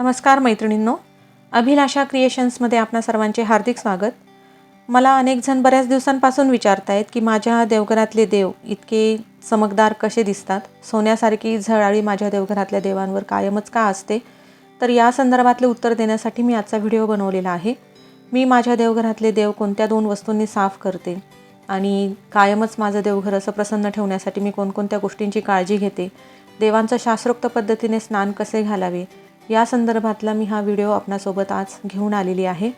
नमस्कार मैत्रिणींनो. अभिलाषा क्रिएशन्समध्ये आपणा सर्वांचे हार्दिक स्वागत. मला अनेक जण बऱ्याच दिवसांपासून विचारत आहेत की माझ्या देवघरातले देव इतके चमकदार कसे दिसतात? सोन्यासारखी झळाळी माझ्या देवघरातल्या देवांवर कायमच का असते? तर या संदर्भातले उत्तर देण्यासाठी मी आजचा व्हिडिओ बनवलेला आहे. मी माझ्या देवघरातले देव कोणत्या दोन वस्तूंनी साफ करते आणि कायमच माझं देवघर असं प्रसन्न ठेवण्यासाठी मी कोणकोणत्या गोष्टींची काळजी घेते? देवांचं शास्त्रोक्त पद्धतीने स्नान कसे घालावे? या संदर्भातला मी हा व्हिडिओ आपणासोबत आज घेऊन आलेली आहे.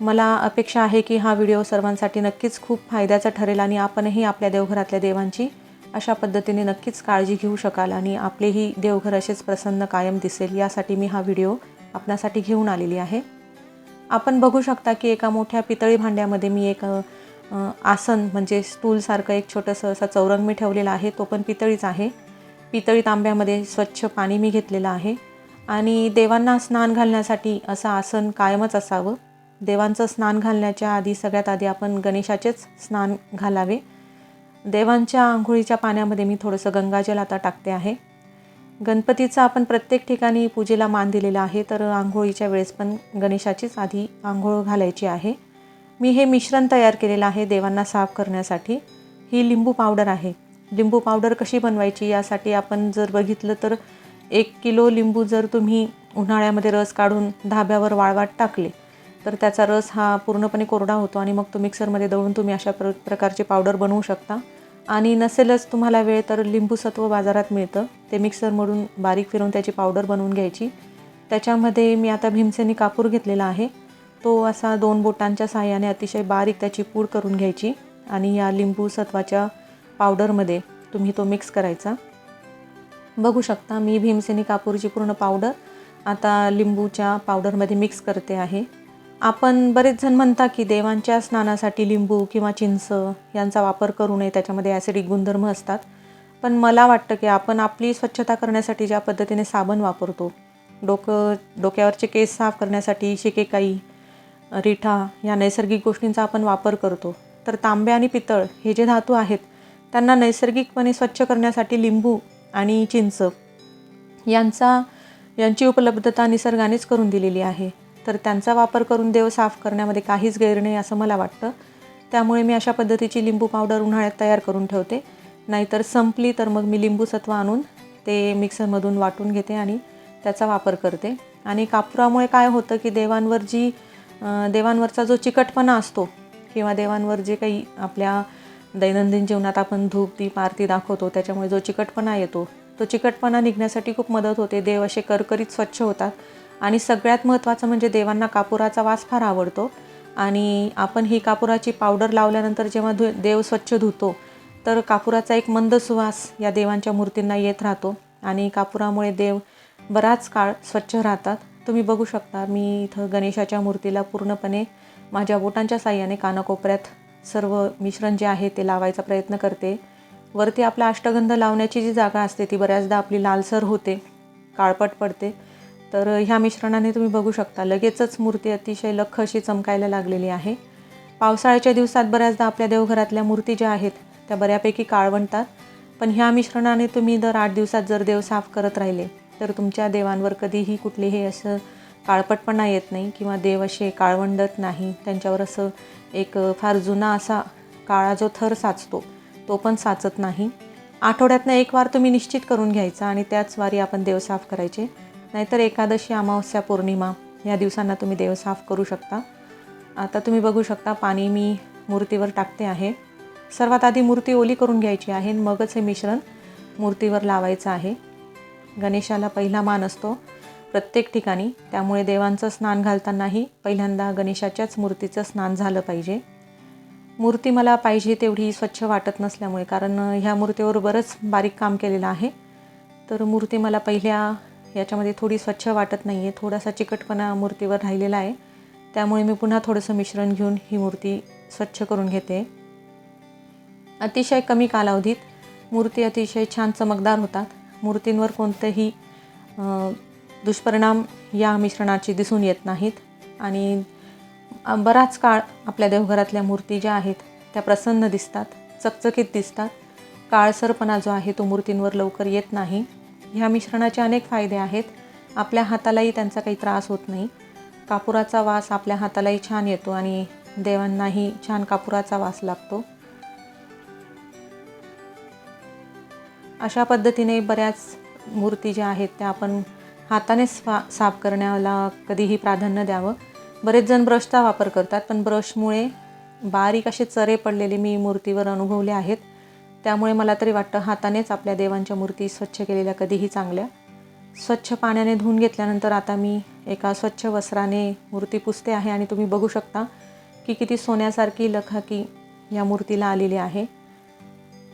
मला अपेक्षा आहे की हा व्हिडिओ सर्वांसाठी नक्कीच खूप फायद्याचा ठरेल आणि आपणही आपल्या देवघरातल्या देवांची अशा पद्धतीने नक्कीच काळजी घेऊ शकाल आणि आपलेही देवघर असेच प्रसन्न कायम दिसेल यासाठी मी हा व्हिडिओ आपणासाठी घेऊन आलेली आहे. आपण बघू शकता की एका मोठ्या पितळी भांड्यामध्ये मी एक आसन म्हणजे स्टूलसारखं एक छोटंसं असं चौरंग मी ठेवलेला आहे. तो पण पितळीच आहे. पितळी तांब्यामध्ये स्वच्छ पाणी मी घेतलेलं आहे. आणि देवांना स्नान घालण्यासाठी असं आसन कायमच असावं. देवांचं स्नान घालण्याच्या आधी सगळ्यात आधी आपण गणेशाचेच स्नान घालावे. देवांच्या आंघोळीच्या पाण्यामध्ये मी थोडंसं गंगाजल आता टाकते आहे. गणपतीचा आपण प्रत्येक ठिकाणी पूजेला मान दिलेला आहे तर आंघोळीच्या वेळेस पण गणेशाचीच आधी आंघोळ घालायची आहे. मी हे मिश्रण तयार केलेलं आहे देवांना साफ करण्यासाठी. ही लिंबू पावडर आहे. लिंबू पावडर कशी बनवायची यासाठी आपण जर बघितलं तर एक किलो लिंबू जर तुम्ही उन्हाळ्यामध्ये रस काढून धाब्यावर वाळवाट टाकले तर त्याचा रस हा पूर्णपणे कोरडा होतो आणि मग तो मिक्सरमध्ये दळून तुम्ही अशा प्र प्रकारची पावडर बनवू शकता. आणि नसेलच तुम्हाला वेळ तर लिंबूसत्व बाजारात मिळतं. ते मिक्सरमधून बारीक फिरून त्याची पावडर बनवून घ्यायची. त्याच्यामध्ये मी आता भीमसेनी कापूर घेतलेला आहे. तो असा दोन बोटांच्या साहाय्याने अतिशय बारीक त्याची पूड करून घ्यायची आणि या लिंबू सत्वाच्या पावडरमध्ये तुम्ही तो मिक्स करायचा. बघू शकता. मी भीमसेनी कापूरची पूर्ण पावडर आता लिंबूच्या पावडरमध्ये मिक्स करते आहे. आपण बरेच जण म्हणता की देवांच्या स्नानासाठी लिंबू किंवा चिंच यांचा वापर करू नये त्याच्यामध्ये ॲसिडिक गुणधर्म असतात. पण मला वाटतं की आपण आपली स्वच्छता करण्यासाठी ज्या पद्धतीने साबण वापरतो डोकं डोक्यावरचे केस साफ करण्यासाठी शिकेकाई रिठा या नैसर्गिक गोष्टींचा आपण वापर करतो. तर तांबे आणि पितळ हे जे धातू आहेत त्यांना नैसर्गिकपणे स्वच्छ करण्यासाठी लिंबू आणि चिंच यांचा यांची उपलब्धता निसर्गानेच करून दिलेली आहे. तर त्यांचा वापर करून देव साफ करण्यामध्ये काहीच गैर नाही असं मला वाटतं. त्यामुळे मी अशा पद्धतीची लिंबू पावडर उन्हाळ्यात तयार करून ठेवते. नाहीतर संपली तर मग मी लिंबू सत्व आणून ते मिक्सरमधून वाटून घेते आणि त्याचा वापर करते. आणि कापुरामुळे काय होतं की देवांवर जी देवांवरचा जो चिकटपणा असतो किंवा देवांवर जे काही आपल्या दैनंदिन जीवनात आपण धूप दीप आरती दाखवतो. त्याच्यामुळे जो चिकटपणा येतो तो चिकटपणा निघण्यासाठी खूप मदत होते. देव असे करकरीत स्वच्छ होतात. आणि सगळ्यात महत्त्वाचं म्हणजे देवांना कापुराचा वास फार आवडतो. आणि आपण ही कापुराची पावडर लावल्यानंतर जेव्हा धु देव स्वच्छ धुतो तर कापुराचा एक मंद सुवास या देवांच्या मूर्तींना येत राहतो. आणि कापुरामुळे देव बराच काळ स्वच्छ राहतात. तुम्ही बघू शकता मी इथं गणेशाच्या मूर्तीला पूर्णपणे माझ्या बोटांच्या साह्याने कानाकोपऱ्यात सर्व मिश्रण जे आहे ते लावायचा प्रयत्न करते. वरती आपला अष्टगंध लावण्याची जी जागा असते ती बऱ्याचदा आपली लालसर होते काळपट पडते. तर ह्या मिश्रणाने तुम्ही बघू शकता लगेचच मूर्ती अतिशय लख अशी चमकायला लागलेली आहे. पावसाळ्याच्या दिवसात बऱ्याचदा आपल्या देवघरातल्या मूर्ती ज्या आहेत त्या बऱ्यापैकी काळवंटात पण ह्या मिश्रणाने तुम्ही दर आठ दिवसात जर देव साफ करत राहिले तर तुमच्या देवांवर कधीही कुठलेही असं काळपटपणा येत नाही किंवा देव असे काळवंडत नाही त्यांच्यावर असं एक फार जुना असा काळा जो थर साचतो तो पण साचत नाही. आठवड्यातनं एक वार तुम्ही निश्चित करून घ्यायचा आणि त्याच वारी आपण देव साफ करायचे. नाहीतर एकादशी अमावस्या पौर्णिमा या दिवसांना तुम्ही देव साफ करू शकता. आता तुम्ही बघू शकता पाणी मी मूर्तीवर टाकते आहे. सर्वात आधी मूर्ती ओली करून घ्यायची आहे आणि मगच हे मिश्रण मूर्तीवर लावायचं आहे. गणेशाला पहिला मान असतो. प्रत्येक ठिकाणी. त्यामुळे देवांचं स्नान घालतानाही पहिल्यांदा गणेशाच्याच मूर्तीचं स्नान झालं पाहिजे. मूर्ती मला पाहिजे तेवढी स्वच्छ वाटत नसल्यामुळे कारण ह्या मूर्तीवर बरंच बारीक काम केलेलं आहे. तर मूर्ती मला पहिल्या याच्यामध्ये थोडी स्वच्छ वाटत नाही आहे थोडासा चिकटपणा मूर्तीवर राहिलेला आहे. त्यामुळे मी पुन्हा थोडंसं मिश्रण घेऊन ही मूर्ती स्वच्छ करून घेते. अतिशय कमी कालावधीत मूर्ती अतिशय छान चमकदार होतात. मूर्तींवर कोणतंही दुष्परिणाम या मिश्रणाचे दिसून येत नाहीत. आणि बराच काळ आपल्या देवघरातल्या मूर्ती ज्या आहेत त्या प्रसन्न दिसतात चकचकीत दिसतात. काळसरपणा जो आहे तो मूर्तींवर लवकर येत नाही. ह्या मिश्रणाचे अनेक फायदे आहेत. आपल्या हातालाही त्यांचा काही त्रास होत नाही. कापुराचा वास आपल्या हातालाही छान येतो आणि देवांनाही छान कापुराचा वास लागतो. अशा पद्धतीने बऱ्याच मूर्ती ज्या आहेत त्या आपण हाताने स्वा साफ करण्याला कधीही प्राधान्य द्यावं. बरेच जण ब्रशचा वापर करतात पण ब्रशमुळे बारीक असे चरे पडलेले मी मूर्तीवर अनुभवले आहेत. त्यामुळे मला तरी वाटतं हातानेच आपल्या देवांच्या मूर्ती स्वच्छ केलेल्या कधीही चांगल्या. स्वच्छ पाण्याने धुवून घेतल्यानंतर आता मी एका स्वच्छ वस्त्राने मूर्ती पुसते आहे आणि तुम्ही बघू शकता की किती सोन्यासारखी लखाकी या मूर्तीला आलेली आहे.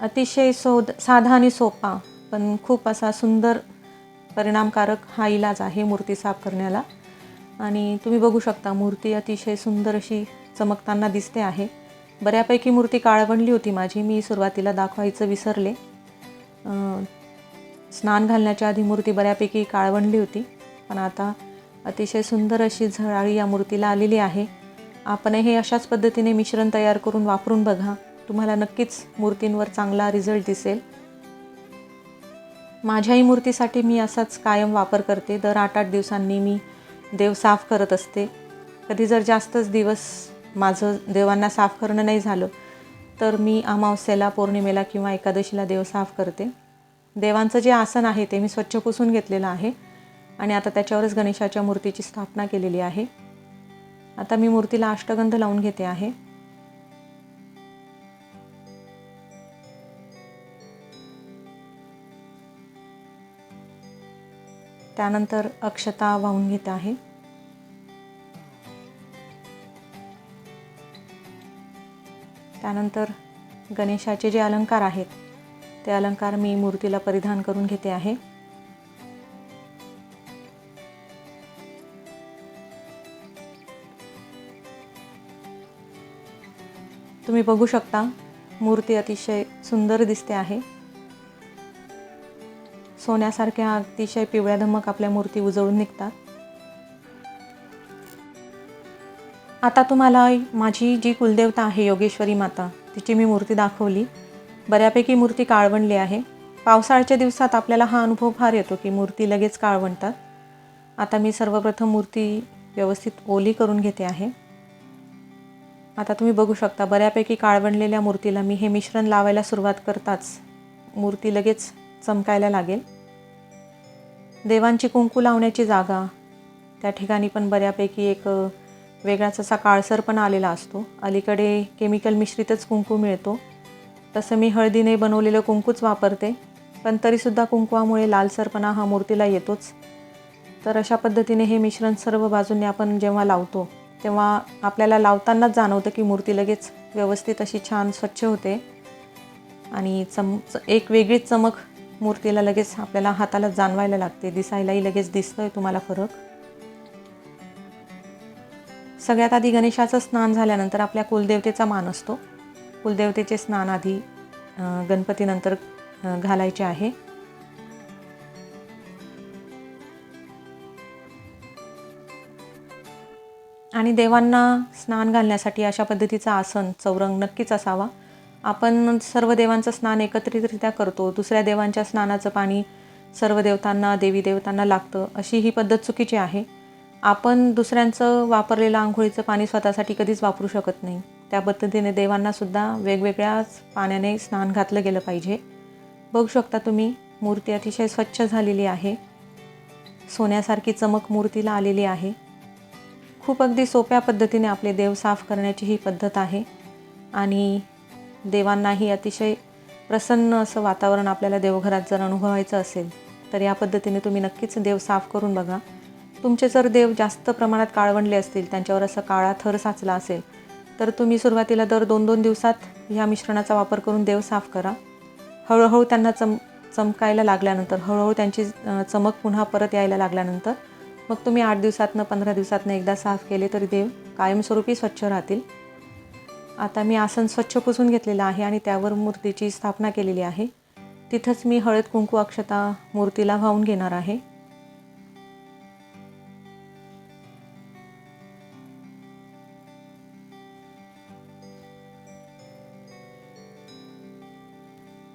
अतिशय सोद साधा आणि सोपा पण खूप असा सुंदर परिणामकारक हा इलाज आहे मूर्ती साफ करण्याला. आणि तुम्ही बघू शकता मूर्ती अतिशय सुंदर अशी चमकताना दिसते आहे. बऱ्यापैकी मूर्ती काळवंडली होती माझी. मी सुरुवातीला दाखवायचं विसरले. स्नान घालण्याच्या आधी मूर्ती बऱ्यापैकी काळवंडली होती. पण आता अतिशय सुंदर अशी झळाळी या मूर्तीला आलेली आहे. आपण हे अशाच पद्धतीने मिश्रण तयार करून वापरून बघा. तुम्हाला नक्कीच मूर्तींवर चांगला रिझल्ट दिसेल. माझ्याही मूर्तीसाठी मी असाच कायम वापर करते. दर आठ आठ दिवसांनी मी देव साफ करत असते. कधी जर जास्तच दिवस माझं देवांना साफ करणं नाही झालं तर मी अमावस्येला पौर्णिमेला किंवा एकादशीला देव साफ करते. देवांचं जे आसन आहे ते मी स्वच्छ पुसून घेतलेलं आहे आणि आता त्याच्यावरच गणेशाच्या मूर्तीची स्थापना केलेली आहे. आता मी मूर्तीला अष्टगंध लावून घेते आहे. त्यानंतर अक्षता वाहून घेत आहे. त्यानंतर गणेशाचे जे अलंकार आहेत ते अलंकार मी मूर्तीला परिधान करून घेते आहे. तुम्ही बघू शकता मूर्ती अतिशय सुंदर दिसते आहे. सोन्यासारख्या अतिशय पिवळ्या धमक आपल्या मूर्ती उजळून निघतात. आता तुम्हाला माझी जी कुलदेवता आहे योगेश्वरी माता तिची मी मूर्ती दाखवली. बऱ्यापैकी मूर्ती काळवंडली आहे. पावसाळ्याच्या दिवसात आपल्याला हा अनुभव फार येतो की मूर्ती लगेच काळवंडतात. आता मी सर्वप्रथम मूर्ती व्यवस्थित ओली करून घेते आहे. आता तुम्ही बघू शकता बऱ्यापैकी काळवंडलेल्या मूर्तीला मी हे मिश्रण लावायला सुरुवात करताच मूर्ती लगेच चमकायला लागेल. देवांची कुंकू लावण्याची जागा. त्या ठिकाणी पण बऱ्यापैकी एक वेगळाच असा काळसरपणा आलेला असतो. अलीकडे केमिकल मिश्रितच कुंकू मिळतो. तसं मी हळदीने बनवलेलं कुंकूच वापरते पण तरीसुद्धा कुंकवामुळे लालसरपणा हा मूर्तीला येतोच. तर अशा पद्धतीने हे मिश्रण सर्व बाजूंनी आपण जेव्हा लावतो तेव्हा आपल्याला लावतानाच जाणवतं की मूर्ती लगेच व्यवस्थित अशी छान स्वच्छ होते. आणि चम एक वेगळीच चमक मूर्तीला लगेच आपल्याला हाताला जाणवायला लागते दिसायलाही लगेच दिसतोय तुम्हाला फरक. सगळ्यात आधी गणेशाचं स्नान झाल्यानंतर आपल्या कुलदेवतेचा मान असतो. कुलदेवतेचे स्नान आधी गणपतीनंतर घालायचे आहे. आणि देवांना स्नान घालण्यासाठी अशा पद्धतीचा आसन चौरंग नक्कीच असावा. आपण सर्व देवांचं स्नान एकत्रितरित्या करतो. दुसऱ्या देवांच्या स्नानाचं पाणी सर्व देवतांना देवी देवतांना लागतं. अशी ही पद्धत चुकीची आहे. आपण दुसऱ्यांचं वापरलेलं आंघोळीचं पाणी स्वतःसाठी कधीच वापरू शकत नाही. त्या पद्धतीने देवांनासुद्धा वेगवेगळ्याच पाण्याने स्नान घातलं गेलं पाहिजे. बघू शकता तुम्ही मूर्ती अतिशय स्वच्छ झालेली आहे. सोन्यासारखी चमक मूर्तीला आलेली आहे. खूप अगदी सोप्या पद्धतीने आपले देव साफ करण्याची ही पद्धत आहे. आणि देवांनाही अतिशय प्रसन्न असं वातावरण आपल्याला देवघरात जर अनुभवायचं असेल तर या पद्धतीने तुम्ही नक्कीच देव साफ करून बघा. तुमचे जर देव जास्त प्रमाणात काळवंडले असतील त्यांच्यावर असं काळा थर साचला असेल तर तुम्ही सुरुवातीला दर दोन दोन दिवसात ह्या मिश्रणाचा वापर करून देव साफ करा. हळूहळू त्यांना चम चमकायला लागल्यानंतर हळूहळू त्यांची चमक पुन्हा परत यायला लागल्यानंतर मग तुम्ही आठ दिवसातनं पंधरा दिवसातनं एकदा साफ केले तरी देव कायमस्वरूपी स्वच्छ राहतील. आता मी आसन स्वच्छ पुसून घेतलेलं आहे आणि त्यावर मूर्तीची स्थापना केलेली आहे. तिथंच मी हळद कुंकू अक्षता मूर्तीला वाहून घेणार आहे.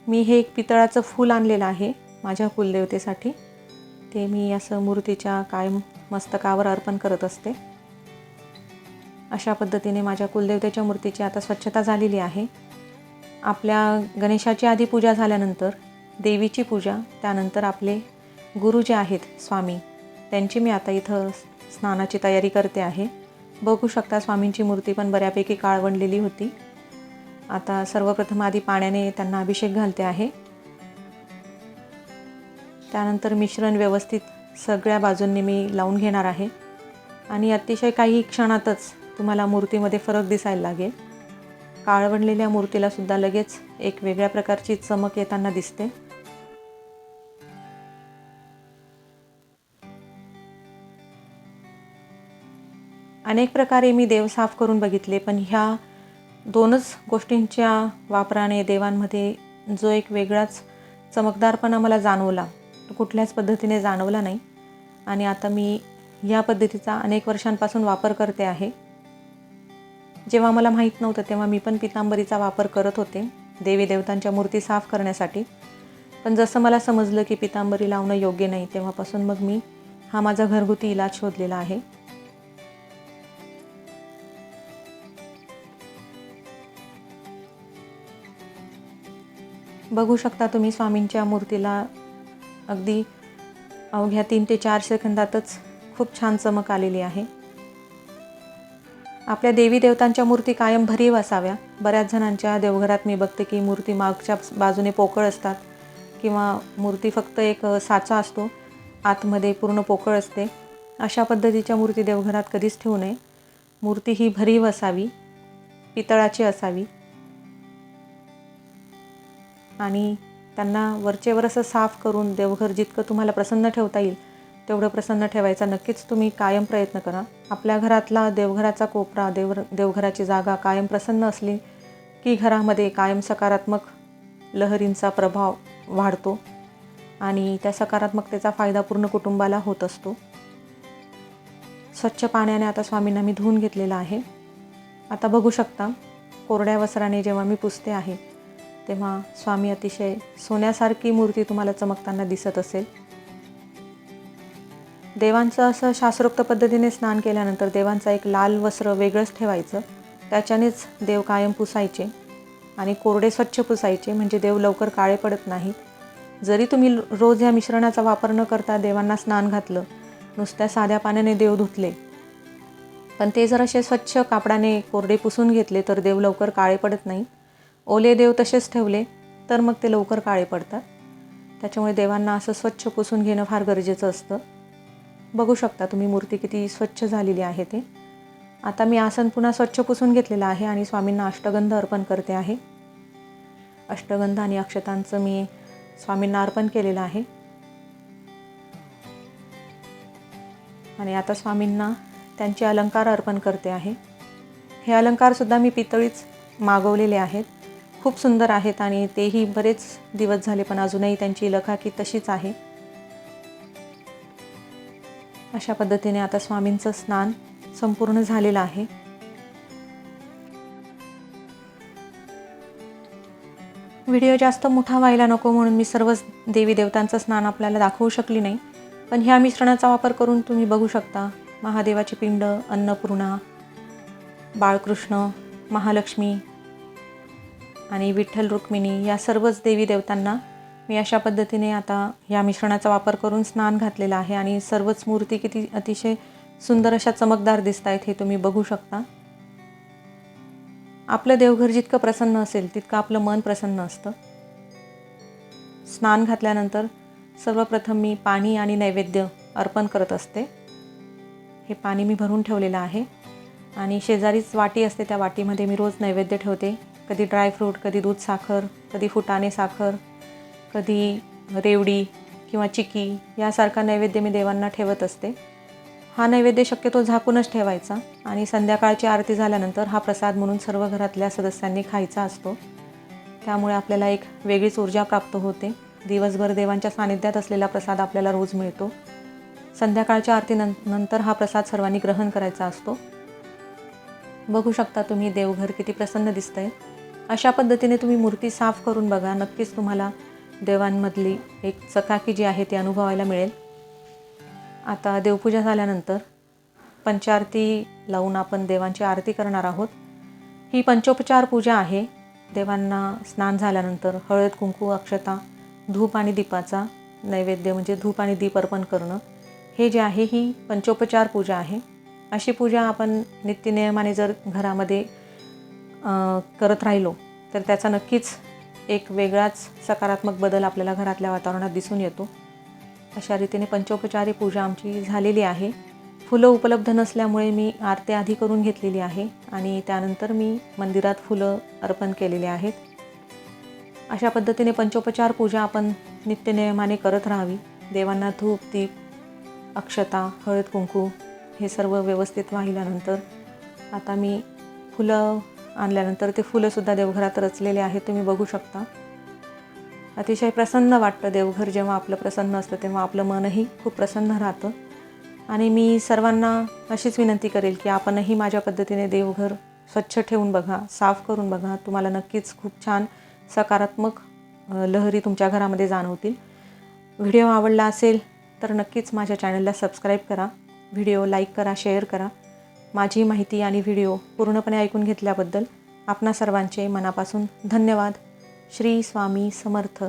मी हे एक पितळाचं फूल आणलेलं आहे माझ्या कुलदेवतेसाठी. ते मी असं मूर्तीच्या कायम मस्तकावर अर्पण करत असते. अशा पद्धतीने माझ्या कुलदेवतेच्या मूर्तीची आता स्वच्छता झालेली आहे. आपल्या गणेशाची आधी पूजा झाल्यानंतर देवीची पूजा त्यानंतर आपले गुरु जे आहेत स्वामी त्यांची मी आता इथं स्नानाची तयारी करते आहे. बघू शकता स्वामींची मूर्ती पण बऱ्यापैकी काळवंडलेली होती. आता सर्वप्रथम आधी पाण्याने त्यांना अभिषेक घालते आहे. त्यानंतर मिश्रण व्यवस्थित सगळ्या बाजूंनी मी लावून घेणार आहे. आणि अतिशय काही क्षणातच तुम्हाला मूर्तीमध्ये फरक दिसायला लागेल. काळवंडलेल्या मूर्तीलासुद्धा लगेच एक वेगळ्या प्रकारची चमक येताना दिसते. अनेक प्रकारे मी देव साफ करून बघितले पण ह्या दोनच गोष्टींच्या वापराने देवांमध्ये जो एक वेगळाच चमकदारपणा मला जाणवला. तो कुठल्याच पद्धतीने जाणवला नाही. आणि आता मी या पद्धतीचा अनेक वर्षांपासून वापर करते आहे. जेव्हा मला माहीत नव्हतं तेव्हा मी पण पितांबरीचा वापर करत होते देवी देवतांच्या मूर्ती साफ करण्यासाठी. पण जसं मला समजलं की पितांबरी लावणं योग्य नाही तेव्हापासून मग मी हा माझा घरगुती इलाज शोधलेला आहे. बघू शकता तुम्ही स्वामींच्या मूर्तीला अगदी अवघ्या तीन ते चार सेकंदातच खूप छान चमक आलेली आहे. आपल्या देवी देवतांच्या मूर्ती कायम भरीव असाव्या. बऱ्याच जणांच्या देवघरात मी बघते की मूर्ती मागच्या बाजूने पोकळ असतात किंवा मूर्ती फक्त एक साचा असतो. आतमध्ये पूर्ण पोकळ असते. अशा पद्धतीच्या मूर्ती देवघरात कधीच ठेवू नये. मूर्ती ही भरीव असावी पितळाची असावी. आणि त्यांना वरचेवर असं साफ करून देवघर जितकं तुम्हाला प्रसन्न ठेवता येईल तेवढं प्रसन्न ठेवायचा. नक्कीच तुम्ही कायम प्रयत्न करा. आपल्या घरातला देवघराचा कोपरा देव देवघराची जागा कायम प्रसन्न असली की घरामध्ये कायम सकारात्मक लहरींचा प्रभाव वाढतो आणि त्या सकारात्मकतेचा फायदा पूर्ण कुटुंबाला होत असतो. स्वच्छ पाण्याने आता स्वामींना मी धुवून घेतलेला आहे. आता बघू शकता कोरड्या वस्त्राने जेव्हा मी पुसते आहे तेव्हा स्वामी अतिशय सोन्यासारखी मूर्ती तुम्हाला चमकताना दिसत असेल. देवांचं असं शास्त्रोक्त पद्धतीने स्नान केल्यानंतर देवांचा एक लाल वस्त्र वेगळंच ठेवायचं. त्याच्यानेच देव कायम पुसायचे आणि कोरडे स्वच्छ पुसायचे म्हणजे देव लवकर काळे पडत नाहीत जरी तुम्ही रोज या मिश्रणाचा वापर न करता देवांना स्नान घातलं नुसत्या साध्या पाण्याने देव धुतले पण ते जर असे स्वच्छ कापडाने कोरडे पुसून घेतले तर देव लवकर काळे पडत नाही. ओले देव तसेच ठेवले तर मग ते लवकर काळे पडतात. त्याच्यामुळे देवांना असं स्वच्छ पुसून घेणं फार गरजेचं असतं. बघू शकता तुम्ही मूर्ती किती स्वच्छ झालेली आहे ते. आता मी आसन पुन्हा स्वच्छ पुसून घेतलेलं आहे आणि स्वामींना अष्टगंध अर्पण करते आहे. अष्टगंध आणि अक्षतांचं मी स्वामींना अर्पण केलेलं आहे. आणि आता स्वामींना त्यांचे अलंकार अर्पण करते आहे. हे अलंकारसुद्धा मी पितळीच मागवलेले आहेत. खूप सुंदर आहेत आणि तेही बरेच दिवस झाले पण अजूनही त्यांची लखाकी तशीच आहे. अशा पद्धतीने आता स्वामींचं स्नान संपूर्ण झालेलं आहे. व्हिडिओ जास्त मोठा व्हायला नको म्हणून मी सर्वच देवी देवतांचं स्नान आपल्याला दाखवू शकली नाही. पण ह्या मिश्रणाचा वापर करून तुम्ही बघू शकता. महादेवाची पिंड अन्नपूर्णा बाळकृष्ण महालक्ष्मी आणि विठ्ठल रुक्मिणी या सर्वच देवी देवतांना मी अशा पद्धतीने आता या मिश्रणाचा वापर करून स्नान घातलेलं आहे आणि सर्वच मूर्ती किती अतिशय सुंदर अशा चमकदार दिसत आहेत हे तुम्ही बघू शकता. आपलं देवघर जितकं प्रसन्न असेल तितकं आपलं मन प्रसन्न असतं. स्नान घातल्यानंतर सर्वप्रथम मी पाणी आणि नैवेद्य अर्पण करत असते. हे पाणी मी भरून ठेवलेलं आहे आणि शेजारीच वाटी असते त्या वाटीमध्ये मी रोज नैवेद्य ठेवते. कधी ड्रायफ्रूट कधी दूध साखर कधी फुटाणे साखर कधी रेवडी किंवा चिकी यासारखा नैवेद्य मी देवांना ठेवत असते. हा नैवेद्य शक्यतो झाकूनच ठेवायचा आणि संध्याकाळची आरती झाल्यानंतर हा प्रसाद म्हणून सर्व घरातल्या सदस्यांनी खायचा असतो. त्यामुळे आपल्याला एक वेगळीच ऊर्जा प्राप्त होते. दिवसभर देवांच्या सानिध्यात असलेला प्रसाद आपल्याला रोज मिळतो. संध्याकाळच्या आरती नंतर हा प्रसाद सर्वांनी ग्रहण करायचा असतो. बघू शकता तुम्ही देवघर किती प्रसन्न दिसतंय. अशा पद्धतीने तुम्ही मूर्ती साफ करून बघा. नक्कीच तुम्हाला देवांमधली एक चकाकी जी आहे ती अनुभवायला मिळेल. आता देवपूजा झाल्यानंतर पंचारती लावून आपण देवांची आरती करणार आहोत. ही पंचोपचार पूजा आहे. देवांना स्नान झाल्यानंतर हळद कुंकू अक्षता धूप आणि दीपाचा नैवेद्य म्हणजे धूप आणि दीप अर्पण करणं हे जे आहे ही पंचोपचार पूजा आहे. अशी पूजा आपण नित्यनियमाने जर घरामध्ये करत राहिलो तर त्याचा नक्कीच एक वेगळाच सकारात्मक बदल आपल्याला घरातल्या वातावरणात दिसून येतो. अशा रीतीने पंचोपचारी पूजा आमची झालेली आहे. फुलं उपलब्ध नसल्यामुळे मी आरती आधी करून घेतलेली आहे आणि त्यानंतर मी मंदिरात फुलं अर्पण केलेली आहेत. अशा पद्धतीने पंचोपचार पूजा आपण नित्यनियमाने करत राहावी. देवांना धूप दीप अक्षता हळद कुंकू हे सर्व व्यवस्थित वाहिल्यानंतर आता मी फुलं आणल्यानंतर ते फुलंसुद्धा देवघरात रचलेले आहेत तुम्ही बघू शकता. अतिशय प्रसन्न वाटतं देवघर जेव्हा आपलं प्रसन्न असतं तेव्हा आपलं मनही खूप प्रसन्न राहतं. आणि मी सर्वांना अशीच विनंती करेल की आपणही माझ्या पद्धतीने देवघर स्वच्छ ठेवून बघा साफ करून बघा. तुम्हाला नक्कीच खूप छान सकारात्मक लहरी तुमच्या घरामध्ये जाणवतील. व्हिडिओ आवडला असेल तर नक्कीच माझ्या चॅनलला सबस्क्राईब करा. व्हिडिओ लाईक करा शेअर करा. माझी माहिती आणि व्हिडिओ पूर्णपणे ऐकून घेतल्याबद्दल आपणा सर्वांचे मनापासून धन्यवाद. श्री स्वामी समर्थ.